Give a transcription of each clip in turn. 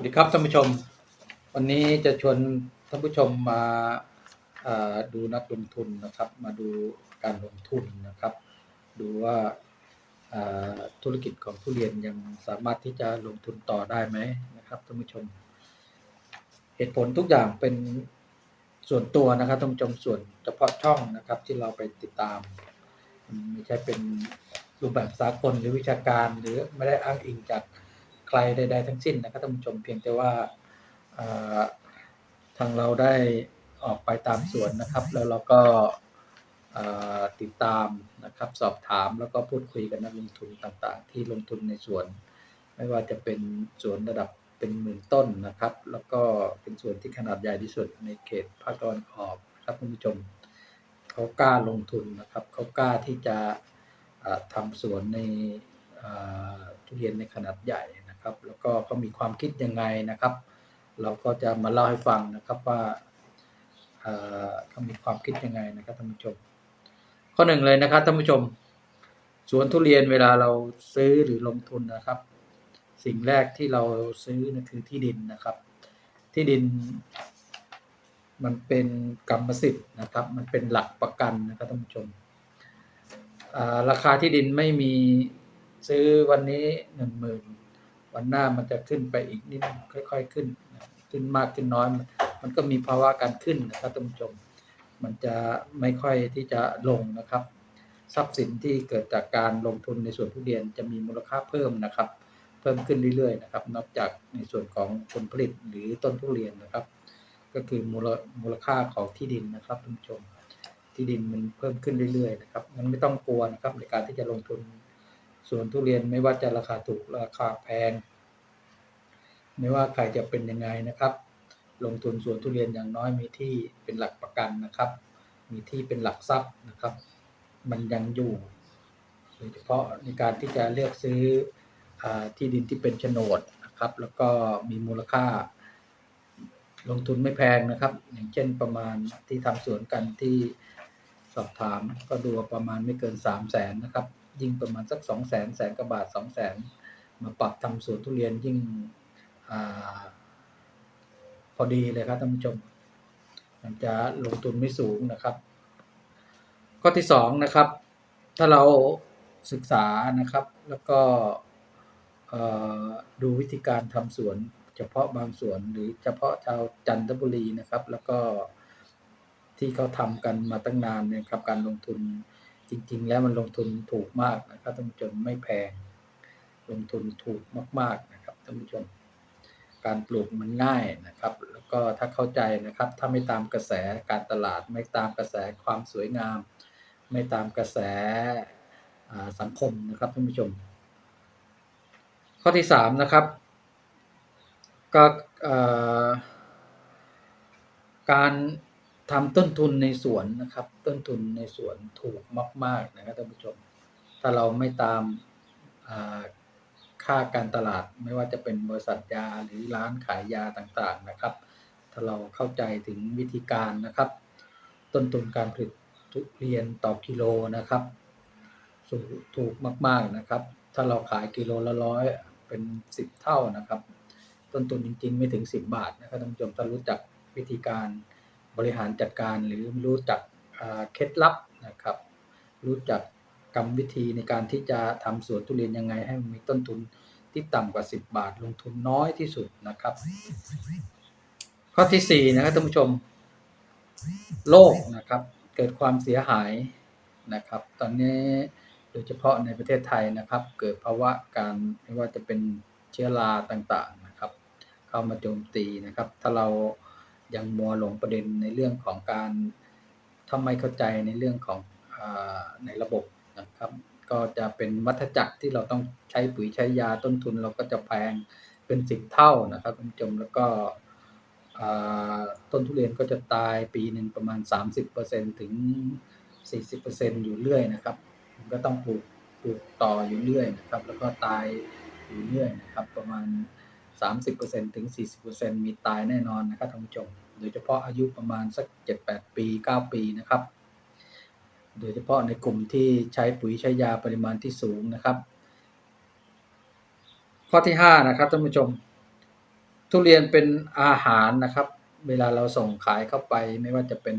วัสดีครับท่านผู้ชม วันนี้จะชวนท่านผู้ชมมาเอ่อดูนักลงทุนนะครับ มาดูการลงทุนนะครับ ดูว่าเอ่อธุรกิจของทุเรียนยังสามารถที่จะลงทุนต่อได้ไหมนะครับท่านผู้ชม เหตุผลทุกอย่างเป็นส่วนตัวนะครับท่านผู้ชมส่วนเฉพาะช่องนะครับที่เราไปติดตามไม่ใช่เป็นรูปแบบสากลหรือวิชาการหรือไม่ได้อ้างอิงจาก ใครใดๆทั้งสิ้นนะครับท่านผู้ชมเพียงแต่ว่าทางเราได้ออกไปตามสวนนะครับ แล้วเราก็ติดตามนะครับสอบถามแล้วก็พูดคุยกับนักลงทุนต่างๆ ที่ลงทุนในสวน ไม่ว่าจะเป็นสวนระดับเป็นหมื่นต้นนะครับ แล้วก็เป็นสวนที่ขนาดใหญ่ที่สุดในเขตภาคตะวันออกนะครับท่านผู้ชมเขากล้าลงทุนนะครับเขากล้าที่จะอ่าทำสวนในทุเรียนในขนาดใหญ่ นะครับ แล้วก็เขามีความคิดยังไงนะครับ เราก็จะมาเล่าให้ฟังนะครับว่าเขามีความคิดยังไงนะครับท่านผู้ชม ข้อหนึ่งเลยนะครับท่านผู้ชมสวนทุเรียนเวลาเราซื้อหรือลงทุนนะครับ สิ่งแรกที่เราซื้อนะคือที่ดินนะครับ ที่ดินมันเป็นกรรมสิทธิ์นะครับ มันเป็นหลักประกันนะครับท่านผู้ชมราคาที่ดินไม่มีซื้อวันนี้หนึ่งหมื่น วันหน้ามันจะขึ้นไปอีกนิดค่อย ๆขึ้น ขึ้นมากขึ้นน้อย มันก็มีภาวะการขึ้นนะครับท่านผู้ชม มันจะไม่ค่อยที่จะลงนะครับ ทรัพย์สินที่เกิดจากการลงทุนในส่วนทุเรียนจะมีมูลค่าเพิ่มนะครับ เพิ่มขึ้นเรื่อยๆนะครับ นอกจากในส่วนของผลผลิตหรือต้นทุเรียนนะครับ ก็คือมูลมูลค่าของที่ดินนะครับท่านผู้ชม ที่ดินมันเพิ่มขึ้นเรื่อยๆนะครับ มันไม่ต้องกลัวนะครับในการที่จะลงทุน สวนทุเรียนไม่ว่าจะราคาถูกราคาแพง ไม่ว่าใครจะเป็นยังไงนะครับ ลงทุนสวนทุเรียนอย่างน้อยมีที่เป็นหลักประกันนะครับ มีที่เป็นหลักทรัพย์นะครับ มันยังอยู่โดยเฉพาะในการที่จะเลือกซื้ออที่ดินที่เป็นโฉนดนะครับ แล้วก็มีมูลค่า ลงทุนไม่แพงนะครับ อย่างเช่นประมาณที่ทำสวนกันที่ สอบถามก็ดูประมาณไม่เกินสามแสนนะครับ ยิ่งประมาณสักสองแสนแสนกว่าบาทสองแสนมาปรับทำสวนทุเรียนยิ่งอพอดีเลยครับท่านผู้ชมมันจะลงทุนไม่สูงนะครับ ข้อที่สองนะครับ ถ้าเราศึกษานะครับ แล้วก็ดูวิธีการทำสวน เฉพาะบางสวนหรือเฉพาะชาวจันทบุรีนะครับ แล้วก็ ที่เขาทำกันมาตั้งนานเนี่ยครับการลงทุนจริง ๆ แล้วมันลงทุนถูกมากนะครับท่านผู้ชมไม่แพง ลงทุนถูกมาก ๆนะครับท่านผู้ชม การปลูกมันง่ายนะครับ แล้วก็ถ้าเข้าใจนะครับ ถ้าไม่ตามกระแสการตลาด ไม่ตามกระแสความสวยงาม ไม่ตามกระแสสังคมนะครับท่านผู้ชม ข้อที่สามนะครับก็การ ทำต้นทุนในสวนนะครับ ต้นทุนในสวนถูกมาก ๆ นะครับท่านผู้ชม ถ้าเราไม่ตามค่าการตลาดไม่ว่าจะเป็นบริษัทยาหรือร้านขายยาต่างๆนะครับ ถ้าเราเข้าใจถึงวิธีการนะครับ ต้นทุนการผลิตทุเรียนต่อกิโลนะครับสูงถูกมาก ๆนะครับ ถ้าเราขายกิโลละร้อยเป็นสิบเท่านะครับ ต้นทุนจริงๆไม่ถึงสิบบาทนะครับท่านผู้ชมถ้ารู้จักวิธีการ บริหารจัดการหรือรู้จักเคล็ดลับนะครับ รู้จักกรรมวิธีในการที่จะทำสวนทุเรียนยังไง ให้มันมีต้นทุนที่ต่ำกว่า 10 บาทลงทุนน้อยที่สุดนะครับ ข้อที่4นะครับท่านผู้ชม โลกนะครับ เกิดความเสียหายนะครับ ตอนนี้โดยเฉพาะในประเทศไทยนะครับ เกิดภาวะการไม่ว่าจะเป็นเชื้อราต่างๆนะครับ เข้ามาโจมตีนะครับ ถ้าเรา ยังมัวหลงประเด็นในเรื่องของการถ้าไม่เข้าใจในเรื่องของอในระบบนะครับ ก็จะเป็นวัฏจักรที่เราต้องใช้ปุ๋ยใช้ยาต้นทุนเราก็จะแพงเป็นสิบเท่านะครับคุณผู้ชมแล้วก็ต้นทุเรียนก็จะตายปีหนึ่งประมาณ 30%ถึง 40%อยู่เรื่อยนะครับก็ต้องปลูกปลูกต่ออยู่เรื่อยนะครับ แล้วก็ตายอยู่เรื่อยนะครับ ประมาณ 30%ถึง 40%มีตายแน่นอนนะครับท่านผู้ชม โดยเฉพาะอายุประมาณสัก 7-8 ปี 9 ปีนะครับ โดยเฉพาะในกลุ่มที่ใช้ปุ๋ยใช้ยาปริมาณที่สูงนะครับ ข้อที่ 5 นะครับท่านผู้ชม ทุเรียนเป็นอาหารนะครับ เวลาเราส่งขายเข้าไปไม่ว่าจะเป็น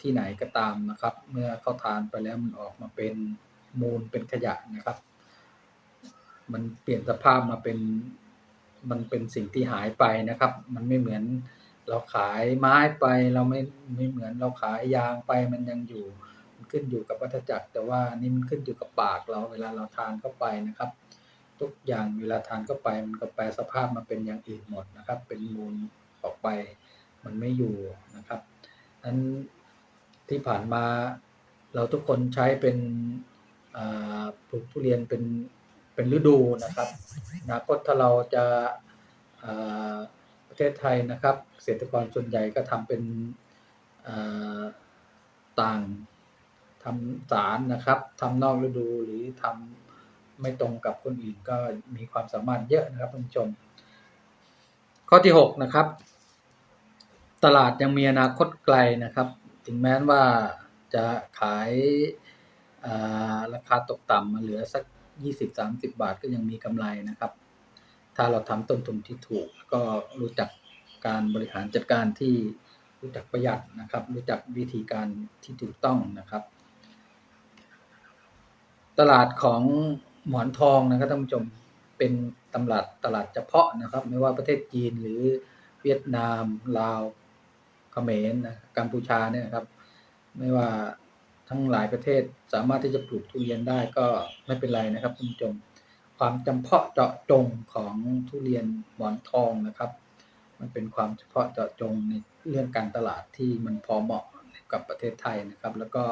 ที่ไหนก็ตามนะครับ เมื่อเขาทานไปแล้วมันออกมาเป็นมูลเป็นขยะนะครับ มันเปลี่ยนสภาพมาเป็น มันเป็นสิ่งที่หายไปนะครับ มันไม่เหมือนเราขายไม้ไปเราไม่ไม่เหมือนเราขายยางไปมันยังอยู่ มันขึ้นอยู่กับวัฏจักร แต่ว่านี่มันขึ้นอยู่กับปากเราเวลาเราทานเข้าไปนะครับ ทุกอย่างเวลาทานเข้าไปมันก็แปลสภาพมาเป็นอย่างอื่นหมดนะครับ เป็นมูลออกไปมันไม่อยู่นะครับนั้นที่ผ่านมาเราทุกคนใช้เป็นปลูกทุเรียนเป็น เป็นฤดูนะครับอนาคตถ้าเราจะาประเทศไทยนะครับ เกษตรกรส่วนใหญ่ก็ทำเป็นต่างทำสารนะครับทำนอกฤดูหรือทำไม่ตรงกับคนอื่นก็มีความสามารถเยอะนะครับท่านผู้ชม ข้อที่หกนะครับ ตลาดยังมีอนาคตไกลนะครับ ถึงแม้ว่าจะขายาราคาตกต่ำมาเหลือสัก 20-30 บาทก็ยังมีกำไรนะครับ ถ้าเราทำต้นทุนที่ถูก ก็รู้จักการบริหารจัดการที่รู้จักประหยัดนะครับ รู้จักวิธีการที่ถูกต้องนะครับ ตลาดของหมอนทองนะครับท่านผู้ชมเป็นตลาดตลาดเฉพาะนะครับ ไม่ว่าประเทศจีนหรือเวียดนามลาวเขมรนะกัมพูชาเนี่ยครับ ไม่ว่า ทั้งหลายประเทศสามารถที่จะปลูกทุเรียนได้ก็ไม่เป็นไรนะครับท่านผู้ชมความจำเพาะเจาะจงของทุเรียนหมอนทองนะครับ มันเป็นความเฉพาะเจาะจงในเรื่องการตลาดที่มันพอเหมาะกับประเทศไทยนะครับ แล้วก็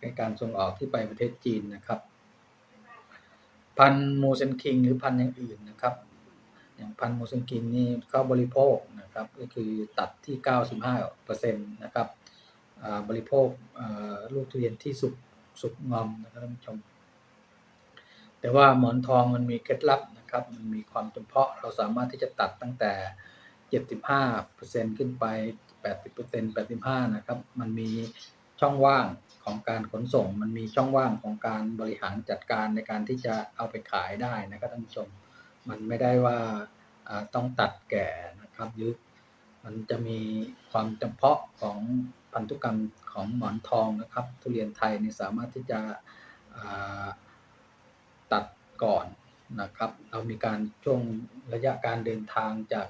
ในการส่งออกที่ไปประเทศจีนนะครับ พันธุ์มูเซนคิงหรือพันอย่างอื่นนะครับ อย่างพันธุ์มูเซนคิงนี่ก็บริโภคนะครับ ก็คือตัดที่ 95%นะครับ บริโภคลูกทุเรียนที่สุกสุกงอมนะครับท่านผู้ชม แต่ว่าหมอนทองมันมีเคล็ดลับนะครับ มันมีความจำเพาะเราสามารถที่จะตัดตั้งแต่ 75%ขึ้นไป 80% 85 นะครับ มันมีช่องว่างของการขนส่ง มันมีช่องว่างของการบริหารจัดการในการที่จะเอาไปขายได้นะครับท่านผู้ชม มันไม่ได้ว่าอ่าต้องตัดแก่นะครับหรือมันจะมีความจำเพาะของ พันธุกรรมของหมอนทองนะครับ ทุเรียนไทยนี่สามารถที่จะตัดก่อนนะครับ เรามีการช่วงระยะการเดินทางจาก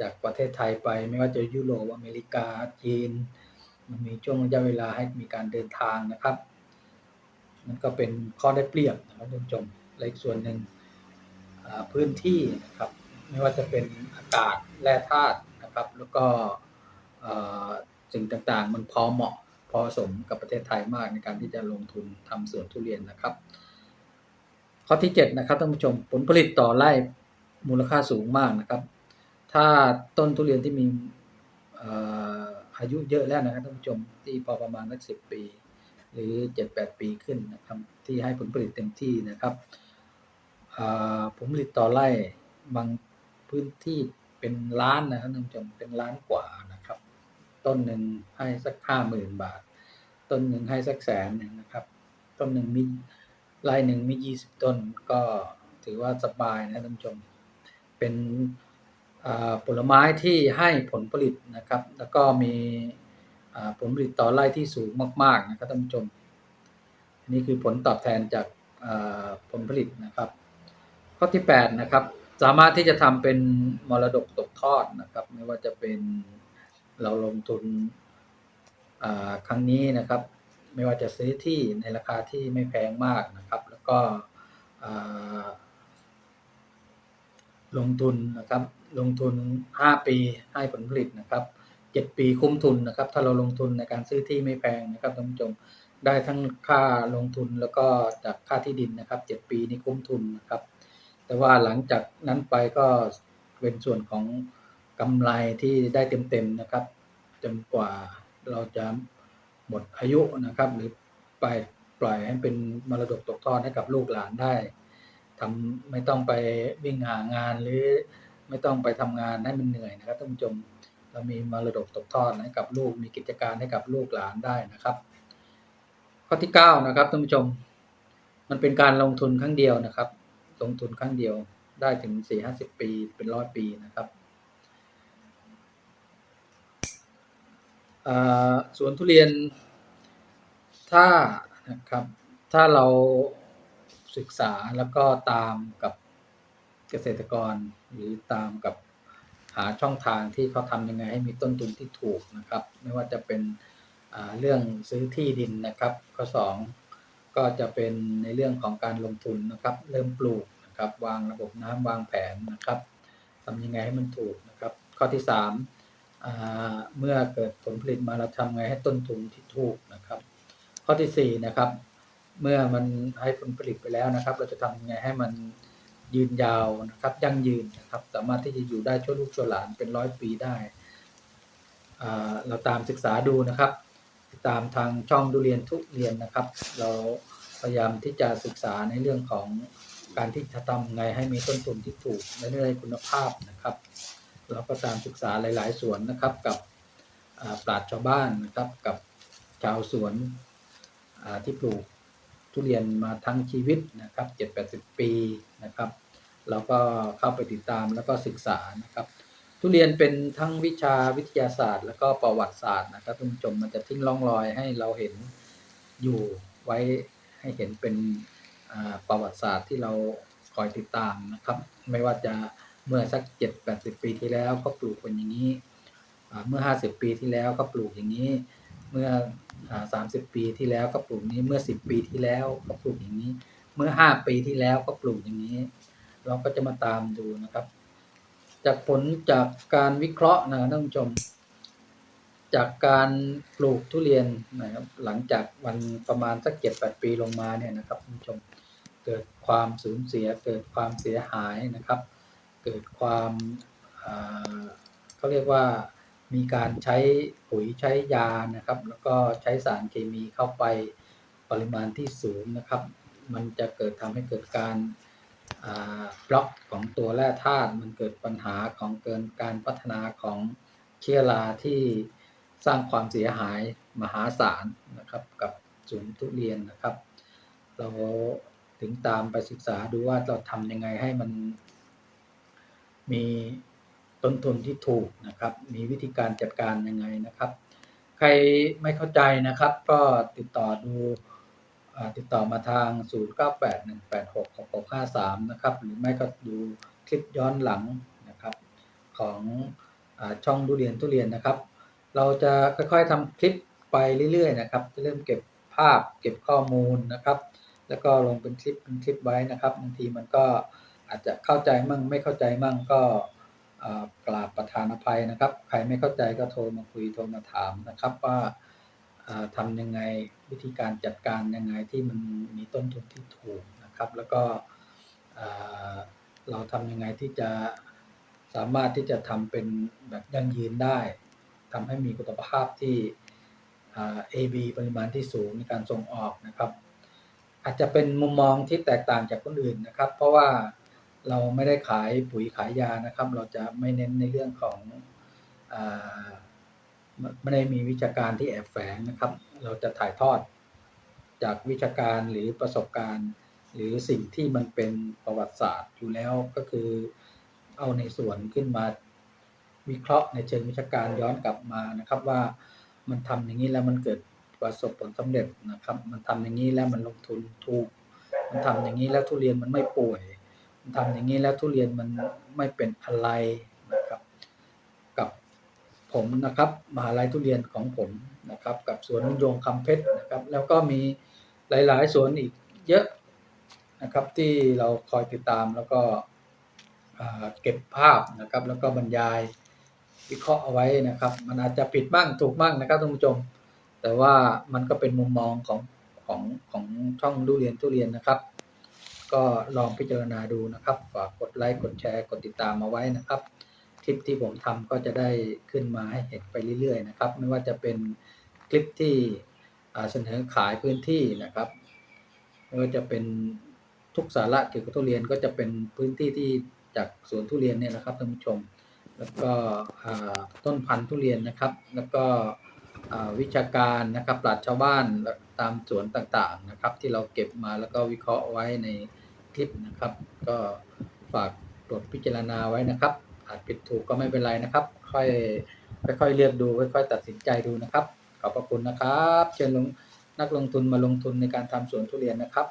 จากประเทศไทยไป ไม่ว่าจะยุโรปอเมริกาจีน มันมีช่วงระยะเวลาให้มีการเดินทางนะครับมันก็เป็นข้อได้เปรียบนะครับท่านผู้ชมและอีกส่วนหนึ่งพื้นที่นะครับ ไม่ว่าจะเป็นอากาศแร่ธาตุนะครับ แล้วก็ สิ่งต่างๆ มันพอเหมาะพอสมกับประเทศไทยมากในการที่จะลงทุนทำสวนทุเรียนนะครับ ข้อที่7นะครับท่านผู้ชมผลผลิตต่อไร่มูลค่าสูงมากนะครับ ถ้าต้นทุเรียนที่มีอายุเยอะแล้วนะครับท่านผู้ชมที่พอประมาณสักสิบปี หรือเจ็ดแปดปีขึ้นนะครับที่ให้ผลผลิตเต็มที่นะครับผลผลิตต่อไร่บางพื้นที่เป็นล้านนะครับท่านผู้ชมเป็นล้านกว่า ต้นหนึ่งให้สักห้าหมื่นบาท ต้นหนึ่งให้สักแสนหนึ่งนะครับ ต้นหนึ่งมีไร่หนึ่งมียี่สิบต้นก็ถือว่าสบายนะท่านผู้ชม เป็นผลไม้ที่ให้ผลผลิตนะครับ แล้วก็มีผลผลิตต่อไร่ที่สูงมาก ๆ นะครับท่านผู้ชมนนี้คือผลตอบแทนจากผลผลิตนะครับ ข้อที่ 8 นะครับ สามารถที่จะทำเป็นมรดกตกทอดนะครับ ไม่ว่าจะเป็น เราลงทุนครั้งนี้นะครับ ไม่ว่าจะซื้อที่ในราคาที่ไม่แพงมากนะครับ แล้วก็ลงทุนนะครับ ลงทุน 5 ปีให้ผลผลิตนะครับ 7 ปีคุ้มทุนนะครับ ถ้าเราลงทุนในการซื้อที่ไม่แพงนะครับท่านผู้ชมได้ทั้งค่าลงทุนแล้วก็จากค่าที่ดินนะครับ 7 ปีนี้คุ้มทุนนะครับ แต่ว่าหลังจากนั้นไปก็เป็นส่วนของ กำไรที่ได้เต็มๆนะครับจนกว่าเราจะหมดอายุนะครับ หรือไปปล่อยให้เป็นมรดกตกทอดให้กับลูกหลานได้ทำไม่ต้องไปวิ่งหางานหรือไม่ต้องไปทำงานให้มันเหนื่อยนะครับท่านผู้ชมเรามีมรดกตกทอดให้กับลูกมีกิจการให้กับลูกหลานได้นะครับ ข้อที่เก้านะครับท่านผู้ชม มันเป็นการลงทุนครั้งเดียวนะครับ ลงทุนครั้งเดียวได้ถึงสี่ห้าสิบปีเป็นร้อยปีนะครับ เอ่อ สวนทุเรียนถ้านะครับถ้าเราศึกษาแล้วก็ตามกับเกษตรกร หรือตามกับหาช่องทางที่เขาทำยังไงให้มีต้นทุนที่ถูกนะครับ ไม่ว่าจะเป็นเรื่องซื้อที่ดินนะครับ ข้อสองก็จะเป็นในเรื่องของการลงทุนนะครับ เริ่มปลูกนะครับ วางระบบน้ำวางแผนนะครับทำยังไงให้มันถูกนะครับ ข้อที่สามอ่า เมื่อเกิดผลผลิตมาเราทำไงให้ต้นทุนที่ถูกนะครับ ข้อที่สี่นะครับ เมื่อมันให้ผลผลิตไปแล้วนะครับ เราจะทำไงให้มันยืนยาวนะครับยั่งยืนนะครับ สามารถที่จะอยู่ได้ชั่วลูกชั่วหลานเป็นร้อยปีได้ เราตามศึกษาดูนะครับติดตามทางช่องดูเรียนทุเรียนนะครับ เราพยายามที่จะศึกษาในเรื่องของการที่จะทำไงให้มีต้นทุนที่ถูกและได้คุณภาพนะครับ เราก็ตามศึกษาหลาย ๆ สวนนะครับ กับปราชญ์ชาวบ้านนะครับกับชาวสวนที่ปลูกทุเรียนมาทั้งชีวิตนะครับเจ็ดแปดสิบปีนะครับเราก็เข้าไปติดตามแล้วก็ศึกษานะครับ ทุเรียนเป็นทั้งวิชาวิทยาศาสตร์ แล้วก็ประวัติศาสตร์นะครับท่านผู้ชมมันจะทิ้งร่องรอยให้เราเห็นอยู่ไว้ให้เห็นเป็นประวัติศาสตร์ที่เราคอยติดตามนะครับ ไม่ว่าจะ เมื่อสักเจ็ดแปดสิบปีที่แล้วเขาปลูกเป็นอย่างนี้ เมื่อห้าสิบปีที่แล้วก็ปลูกอย่างนี้ เมื่อสามสิบปีที่แล้วก็ปลูกนี้ เมื่อสิบปีที่แล้วก็ปลูกอย่างนี้ เมื่อห้าปีที่แล้วก็ปลูกอย่างนี้ เราก็จะมาตามดูนะครับ จากผลจากการวิเคราะห์นะครับท่านผู้ชม จากการปลูกทุเรียนนะครับ หลังจากวันประมาณสักเจ็ดแปดปีลงมาเนี่ยนะครับท่านผู้ชม เกิดความสูญเสียเกิดความเสียหายนะครับ เกิดความเขาเรียกว่ามีการใช้ปุ๋ยใช้ยานะครับ แล้วก็ใช้สารเคมีเข้าไปปริมาณที่สูงนะครับ มันจะเกิดทำให้เกิดการาบล็อกของตัวแร่ธาตุมันเกิดปัญหาของเกินการพัฒนาของเชื้อราที่สร้างความเสียหายมหาศาลนะครับ กับสวนทุเรียนนะครับ เราถึงตามไปศึกษาดูว่าเราทำยังไงให้มัน มีต้นทุนที่ถูกนะครับ มีวิธีการจัดการยังไงนะครับ ใครไม่เข้าใจนะครับ ก็ติดต่อดูอติดต่อมาทาง 0981866653 นะครับ หรือไม่ก็ดูคลิปย้อนหลังนะครับ ของอช่องดูเรียนทุเรียนนะครับ เราจะค่อยๆทำคลิปไปเรื่อยๆนะครับ จะเริ่มเก็บภาพเก็บข้อมูลนะครับ แล้วก็ลงเป็นคลิปเป็นคลิปไว้นะครับบางทีมันก็ อาจจะเข้าใจมั่งไม่เข้าใจมั่งก็กราบประธานอภัยนะครับ ใครไม่เข้าใจก็โทรมาคุยโทรมาถามนะครับว่าอ่าทำยังไงวิธีการจัดการยังไงที่มันมีต้นทุนที่ถูกนะครับ แล้วก็เราทำยังไงที่จะสามารถที่จะทำเป็นแบบยั่งยืนได้ทำให้มีคุณภาพที่อ่า AB ปริมาณที่สูงในการส่งออกนะครับ อาจจะเป็นมุมมองที่แตกต่างจากคนอื่นนะครับ เพราะว่า เราไม่ได้ขายปุ๋ยขายยานะครับ เราจะไม่เน้นในเรื่องของอไม่ได้มีวิชาการที่แอบแฝงนะครับ เราจะถ่ายทอดจากวิชาการหรือประสบการณ์ หรือสิ่งที่มันเป็นประวัติศาสตร์อยู่แล้วก็คือเอาในส่วนขึ้นมาวิเคราะห์ในเชิงวิชาการย้อนกลับมานะครับ ว่ามันทำอย่างนี้แล้วมันเกิดประสบผลสำเร็จนะครับ มันทำอย่างนี้แล้วมันลงทุนถูก มันทำอย่างนี้แล้วทุเรียนมันไม่ป่วย ทำอย่างนี้แล้วทุเรียนมันไม่เป็นอะไรนะครับ กับผมนะครับมหาลัยทุเรียนของผมนะครับ กับสวนยงคำเพชรนะครับ แล้วก็มีหลาย ๆ สวนอีกเยอะนะครับที่เราคอยติดตามแล้วก็เก็บภาพนะครับ แล้วก็บรรยายวิเคราะห์เอาไว้นะครับ มันอาจจะผิดบ้างถูกบ้างนะครับท่านผู้ชม แต่ว่ามันก็เป็นมุมมองของของของช่องดูเรียนทุเรียนนะครับ ก็ลองพิจารณาดูนะครับ ฝากกดไลค์กดแชร์กดติดตามมาไว้นะครับ คลิปที่ผมทำก็จะได้ขึ้นมาให้เห็นไปเรื่อยๆนะครับ ไม่ว่าจะเป็นคลิปที่เสนอขายพื้นที่นะครับไม่ว่าจะเป็นทุกสาระเกี่ยวกับทุเรียนก็จะเป็นพื้นที่ที่จากสวนทุเรียนเนี่ยนะครับท่านผู้ชม แล้วก็ต้นพันธุ์ทุเรียนนะครับ แล้วก็วิชาการนะครับปราชญ์ชาวบ้านตามสวนต่างๆนะครับ ที่เราเก็บมาแล้วก็วิเคราะห์ไว้ใน คลิปนะครับ ก็ฝากตรวจพิจารณาไว้นะครับ อาจผิดถูกก็ไม่เป็นไรนะครับ ค่อยค่อยๆเลือกดูค่อยๆตัดสินใจดูนะครับ ขอบพระคุณนะครับ เชิญลงนักลงทุนมาลงทุนในการทำสวนทุเรียนนะครับ